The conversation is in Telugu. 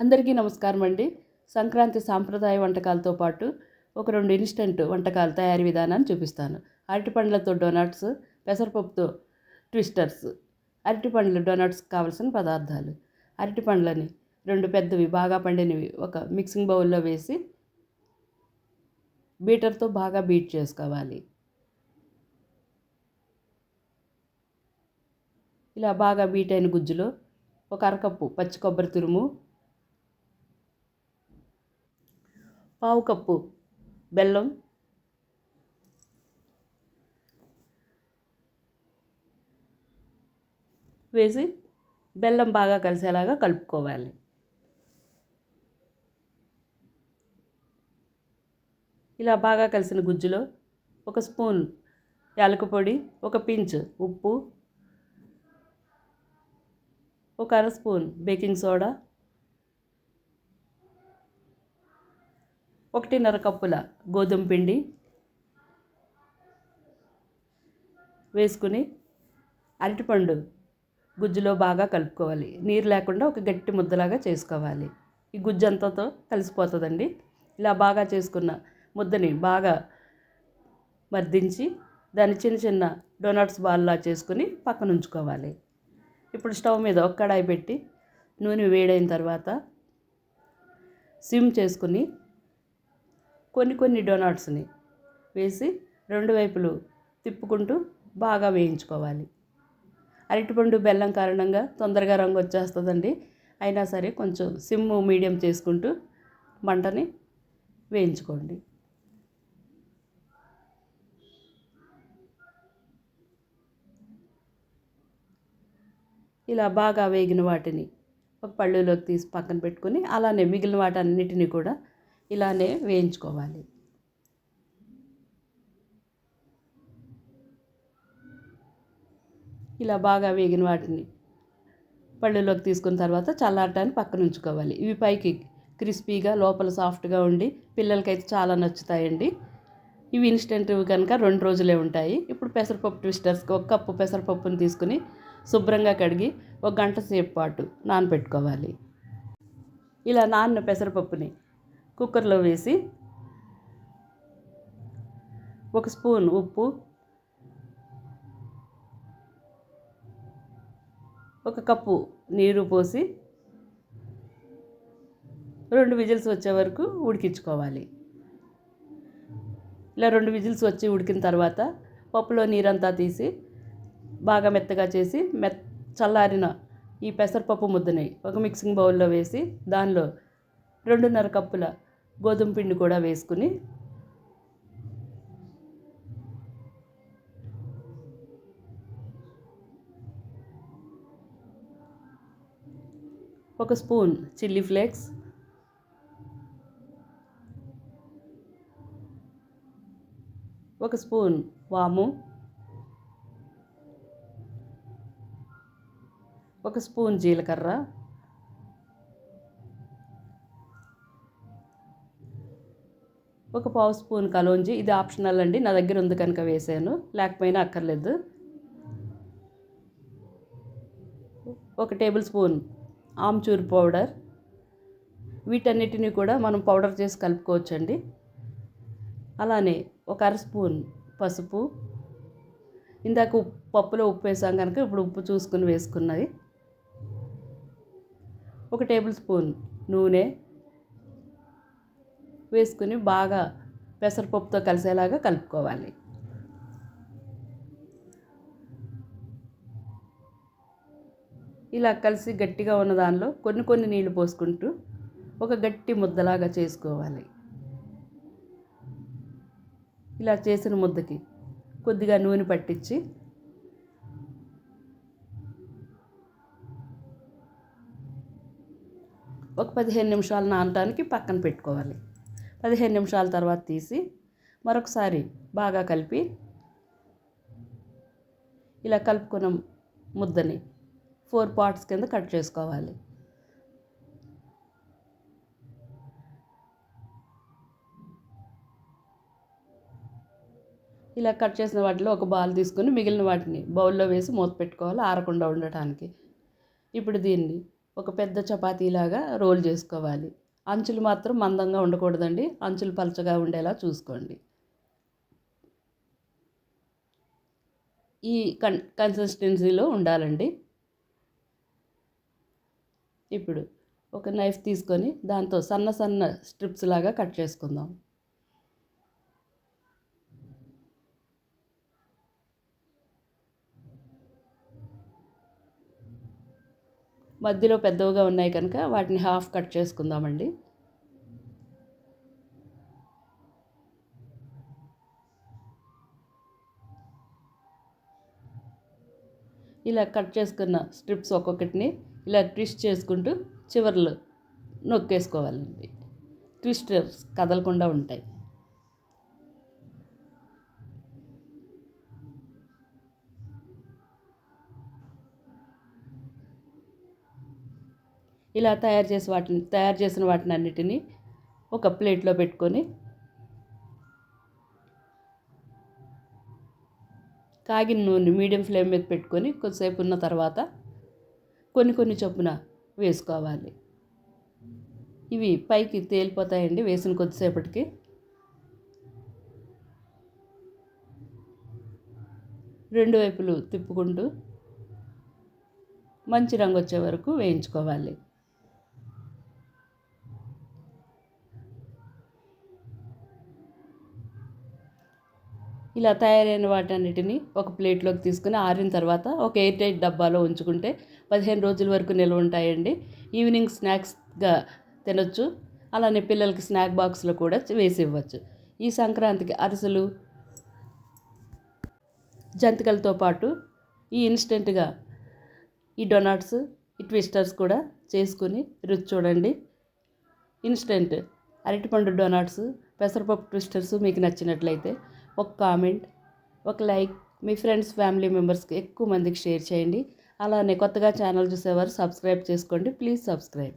అందరికీ నమస్కారం అండి. సంక్రాంతి సాంప్రదాయ వంటకాలతో పాటు ఒక రెండు ఇన్స్టెంట్ వంటకాల తయారీ విధానాన్ని చూపిస్తాను. అరటి పండ్లతో డొనట్స్ పెసరపప్పుతో ట్విస్టర్స్ అరటి పండ్లు డొనట్స్ కావలసిన పదార్థాలు. అరటి పండ్లని రెండు పెద్దవి బాగా పండినవి ఒక మిక్సింగ్ బౌల్లో వేసి బీటర్తో బాగా బీట్ చేసుకోవాలి. ఇలా బాగా బీట్ అయిన గుజ్జులో ఒక అరకప్పు పచ్చి కొబ్బరి తురుము పావు కప్పు బెల్లం. వేసి బెల్లం బాగా కలిసేలాగా కలుపుకోవాలి. ఇలా బాగా కలిసిన గుజ్జులో ఒక స్పూన్ యాలక పొడి ఒక పించ్ ఉప్పు ఒక అర స్పూన్ బేకింగ్ సోడా ఒకటిన్నర కప్పుల గోధుమ పిండి వేసుకుని అరటిపండు గుజ్జులో బాగా కలుపుకోవాలి. నీరు లేకుండా ఒక గట్టి ముద్దలాగా చేసుకోవాలి. ఈ గుజ్జు అంతతో కలిసిపోతుందండి. ఇలా బాగా చేసుకున్న ముద్దని బాగా మర్దించి దాన్ని చిన్న చిన్న డోనట్స్ బాల్లా చేసుకుని పక్కన ఉంచుకోవాలి. ఇప్పుడు స్టవ్ మీద ఒక కడాయి పెట్టి నూనె వేడైన తర్వాత సిమ్ చేసుకుని కొన్ని కొన్ని డొనాట్స్ని వేసి రెండు వైపులు తిప్పుకుంటూ బాగా వేయించుకోవాలి. అరటిపండు బెల్లం కారణంగా తొందరగా రంగు వచ్చేస్తుందండి. అయినా సరే కొంచెం సిమ్ము మీడియం చేసుకుంటూ మంటని వేయించుకోండి. ఇలా బాగా వేగిన వాటిని ఒక పళ్ళులోకి తీసి పక్కన పెట్టుకొని అలానే మిగిలిన వాటన్నిటిని కూడా ఇలానే వేయించుకోవాలి. ఇలా బాగా వేగిన వాటిని పళ్ళులోకి తీసుకున్న తర్వాత చల్లారటాన్ని పక్కన ఉంచుకోవాలి. ఇవి పైకి క్రిస్పీగా లోపల సాఫ్ట్గా ఉండి పిల్లలకైతే చాలా నచ్చుతాయండి. ఇవి ఇన్స్టెంట్ కనుక రెండు రోజులే ఉంటాయి. ఇప్పుడు పెసరపప్పు ట్విస్టర్స్కి ఒక కప్పు పెసరపప్పుని తీసుకుని శుభ్రంగా కడిగి ఒక గంట సేపు పాటు నానబెట్టుకోవాలి ఇలా నాన్న పెసరపప్పుని కుక్కర్లో వేసి ఒక స్పూన్ ఉప్పు ఒక కప్పు నీరు పోసి రెండు విజిల్స్ వచ్చే వరకు ఉడికించుకోవాలి. ఇలా రెండు విజిల్స్ వచ్చి ఉడికిన తర్వాత పప్పులో నీరంతా తీసి బాగా మెత్తగా చేసి మెత్ చల్లారిన ఈ పెసరపప్పు ముద్దని ఒక మిక్సింగ్ బౌల్లో వేసి దానిలో రెండున్నర కప్పుల గోధుమ పిండి కూడా వేసుకుని ఒక స్పూన్ చిల్లీ ఫ్లేక్స్ ఒక స్పూన్ వాము ఒక స్పూన్ జీలకర్ర ఒక పావు స్పూన్ కలోంజి ఇది ఆప్షనల్ అండి. నా దగ్గర ఉంది కనుక వేసాను. లేకపోయినా అక్కర్లేదు. ఒక టేబుల్ స్పూన్ ఆమ్చూర్ పౌడర్. వీటన్నిటిని కూడా మనం పౌడర్ చేసి కలుపుకోవచ్చండి. అలానే ఒక అర స్పూన్ పసుపు. ఇందాక పప్పులో ఉప్పు వేసాం కనుక ఇప్పుడు ఉప్పు చూసుకుని వేసుకున్నది. ఒక టేబుల్ స్పూన్ నూనె. వేసుకుని బాగా పెసరపప్పుతో కలిసేలాగా కలుపుకోవాలి. ఇలా కలిసి గట్టిగా ఉన్న దానిలో కొన్ని కొన్ని నీళ్ళు పోసుకుంటూ ఒక గట్టి ముద్దలాగా చేసుకోవాలి. ఇలా చేసిన ముద్దకి కొద్దిగా నూనె పట్టించి ఒక పదిహేను నిమిషాలు నానటానికి పక్కన పెట్టుకోవాలి. పదిహేను నిమిషాల తర్వాత తీసి మరొకసారి బాగా కలిపి ఇలా కలుపుకున్న ముద్దని ఫోర్ పార్ట్స్ కింద కట్ చేసుకోవాలి. ఇలా కట్ చేసిన వాటిలో ఒక బాల్ తీసుకొని మిగిలిన వాటిని బౌల్లో వేసి మూత పెట్టుకోవాలి ఆరకుండా ఉండటానికి. ఇప్పుడు దీన్ని ఒక పెద్ద చపాతీలాగా రోల్ చేసుకోవాలి. అంచులు మాత్రం మందంగా ఉండకూడదండి. అంచులు పలచగా ఉండేలా చూసుకోండి. ఈ కన్ కన్సిస్టెన్సీలో ఉండాలండి. ఇప్పుడు ఒక నైఫ్ తీసుకొని దాంతో సన్న సన్న స్ట్రిప్స్ లాగా కట్ చేసుకుందాం. మధ్యలో పెద్దవిగా ఉన్నాయి కనుక వాటిని హాఫ్ కట్ చేసుకుందామండి. ఇలా కట్ చేసుకున్న స్ట్రిప్స్ ఒక్కొక్కటిని ఇలా ట్విస్ట్ చేసుకుంటూ చివర్లు నొక్కేసుకోవాలండి. ట్విస్టర్స్ కదలకుండా ఉంటాయి. ఇలా తయారు చేసి వాటిని తయారు చేసిన వాటిని అన్నిటినీ ఒక ప్లేట్లో పెట్టుకొని కాగిన నూనె మీడియం ఫ్లేమ్ మీద పెట్టుకొని కొద్దిసేపు ఉన్న తర్వాత కొన్ని కొన్ని చొప్పున వేసుకోవాలి. ఇవి పైకి తేలిపోతాయండి వేసిన కొద్దిసేపటికి. రెండు వైపులు తిప్పుకుంటూ మంచి రంగు వచ్చే వరకు వేయించుకోవాలి. ఇలా తయారైన వాటన్నిటిని ఒక ప్లేట్లోకి తీసుకుని ఆరిన తర్వాత ఒక ఎయిర్ టైట్ డబ్బాలో ఉంచుకుంటే పదిహేను రోజుల వరకు నిల్వ ఉంటాయండి. ఈవినింగ్ స్నాక్స్గా తినొచ్చు. అలానే పిల్లలకి స్నాక్ బాక్స్లో కూడా వేసి ఇవ్వచ్చు. ఈ సంక్రాంతికి అరిసెలు జంతికలతో పాటు ఈ ఇన్స్టెంట్గా ఈ డొనాట్స్ ఈ ట్విస్టర్స్ కూడా చేసుకుని రుచి చూడండి. ఇన్స్టెంట్ అరటిపండు డొనాట్స్ పెసరపప్పు ట్విస్టర్స్ మీకు నచ్చినట్లయితే ఒక కామెంట్ ఒక లైక్ మీ ఫ్రెండ్స్ ఫ్యామిలీ మెంబర్స్కి ఎక్కువ మందికి షేర్ చేయండి. అలానే కొత్తగా ఛానల్ చూసేవారు సబ్స్క్రైబ్ చేసుకోండి. Please subscribe.